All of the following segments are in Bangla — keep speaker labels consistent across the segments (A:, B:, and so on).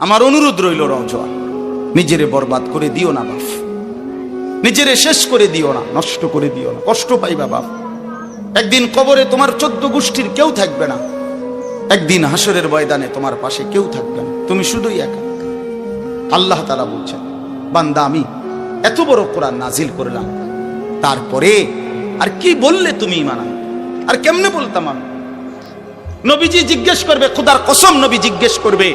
A: আমার অনুরোধ রইল রজা নিজেরে বরবাদ করে দিও না, বাপ। নিজেরে শেষ করে দিও না, নষ্ট করে দিও না। কষ্ট পাইবা, বাপ। একদিন কবরে তোমার চোদ্দ গোষ্ঠীর কেউ থাকবে না। একদিন হাসরের ময়দানে তোমার পাশে কেউ থাকবে না। তুমি শুধুই একা। আল্লাহ তালা বলছেন, বান্দা, আমি এত বড় কোরআন নাজিল করলাম। তারপরে আর কি বললে তুমি আনবে? আর কেমনে বলতাম আমি? নবীজি জিজ্ঞেস করবে, খুদার কসম নবী জিজ্ঞেস করবে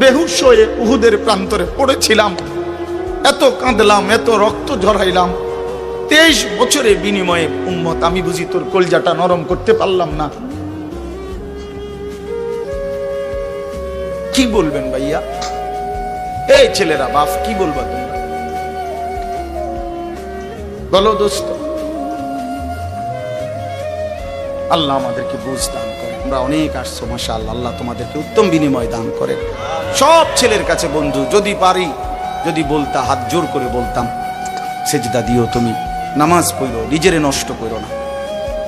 A: বেহুশ হয়ে উহুদের প্রান্তরে পড়েছিলাম। এত কাঁদলাম, এত রক্ত ঝরাইলাম। তেইশ বছরে বিনিময়ে উম্মত, আমি বুঝি তোর কলজাটা নরম করতে পারলাম না। কি বলবেন ভাইয়া? এই ছেলেরা, বাপ, কি বলবা তোমরা? বলো দোস্ত। আল্লাহ আমাদেরকে বুঝ দান করে আমরা অনেক আসছো মাসা আল্লাহ আল্লাহ তোমাদেরকে উত্তম বিনিময় দান করে সব ছেলের কাছে, বন্ধু, যদি পারি, যদি বলতা, হাত জোর করে বলতাম, সেজদা দিও তুমি, নামাজ পড়ো, নিজেরে নষ্ট করো না।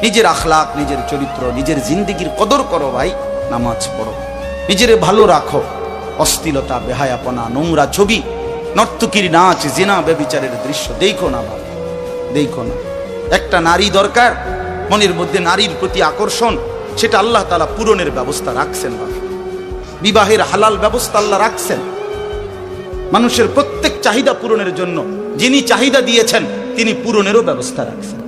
A: নিজের আখলাক নিজের চরিত্র, নিজের জিন্দিগির কদর করো ভাই, নামাজ পড়ো। নিজেরে ভালো রাখো, অস্থিলতা, বেহায়াপনা, নোংরা ছবি, নর্তকির নাচ, জেনা বেবিচারের দৃশ্য, দেখো না বাবা দেখো না। একটা নারী দরকার, মনের মধ্যে নারীর প্রতি আকর্ষণ, সেটা আল্লাহ তালা পূরণের ব্যবস্থা রাখছেন বাবা বিবাহের হালাল ব্যবস্থা আল্লাহ রাখছেন। মানুষের প্রত্যেক চাহিদা পূরণের জন্য যিনি চাহিদা দিয়েছেন, তিনি পূরণেরও ব্যবস্থা রাখছেন।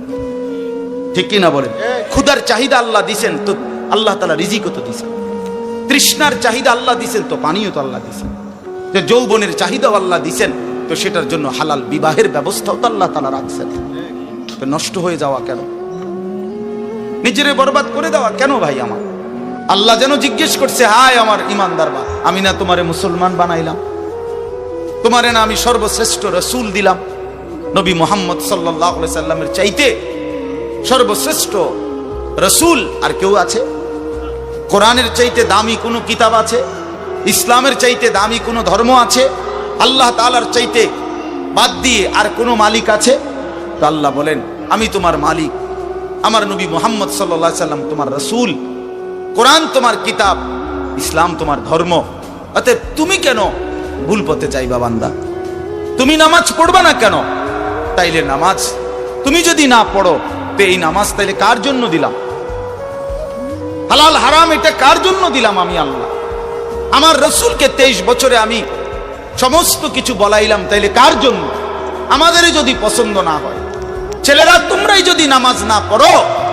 A: ঠিক কিনা বলেন? ক্ষুদার চাহিদা আল্লাহ দিছেন, তো আল্লাহ তালা রিজিকও তো দিছেন। তৃষ্ণার চাহিদা আল্লাহ দিছেন, তো পানীয় তো আল্লাহ দিছেন। যে যৌবনের চাহিদাও আল্লাহ দিছেন, তো সেটার জন্য হালাল বিবাহের ব্যবস্থাও তো আল্লাহ তালা রাখছেন। নষ্ট হয়ে যাওয়া কেন? নিজেরে বরবাদ করে দেওয়া কেন ভাই আমার? আল্লাহ যেন জিজ্ঞেস করছে, হায় আমার ইমানদার বা আমি না তোমারে মুসলমান বানাইলাম, তোমারে না আমি সর্বশ্রেষ্ঠ রসুল দিলাম। নবী মোহাম্মদ সাল্লাহ সাল্লামের চাইতে সর্বশ্রেষ্ঠ রসুল আর কেউ আছে? কোরআনের চাইতে দামি কোনো কিতাব আছে? ইসলামের চাইতে দামি কোনো ধর্ম আছে? আল্লাহ তালার চাইতে বাদ দিয়ে আর কোনো মালিক আছে? তো আল্লাহ বলেন, আমি তোমার মালিক, আমার নবী মোহাম্মদ সাল্লা সাল্লাম তোমার রসুল। কোরআন তোমার কিতাব, ইসলাম তোমার ধর্ম। অতএব তুমি কেন ভুল পথে চাইবা বান্দা? তুমি নামাজ পড়বা না কেন? তাইলে নামাজ। তুমি যদি না পড়ো, তো এই নামাজ তাইলে কার জন্য দিলাম? হালাল হারাম, এটা কার জন্য দিলাম আমি আল্লাহ? আমার রসুলকে তেইশ বছরে আমি সমস্ত কিছু বলাইলাম, তাইলে কার জন্য? আমাদের যদি পছন্দ না হয়। ছেলেরা, তোমরাই যদি নামাজ না পড়ো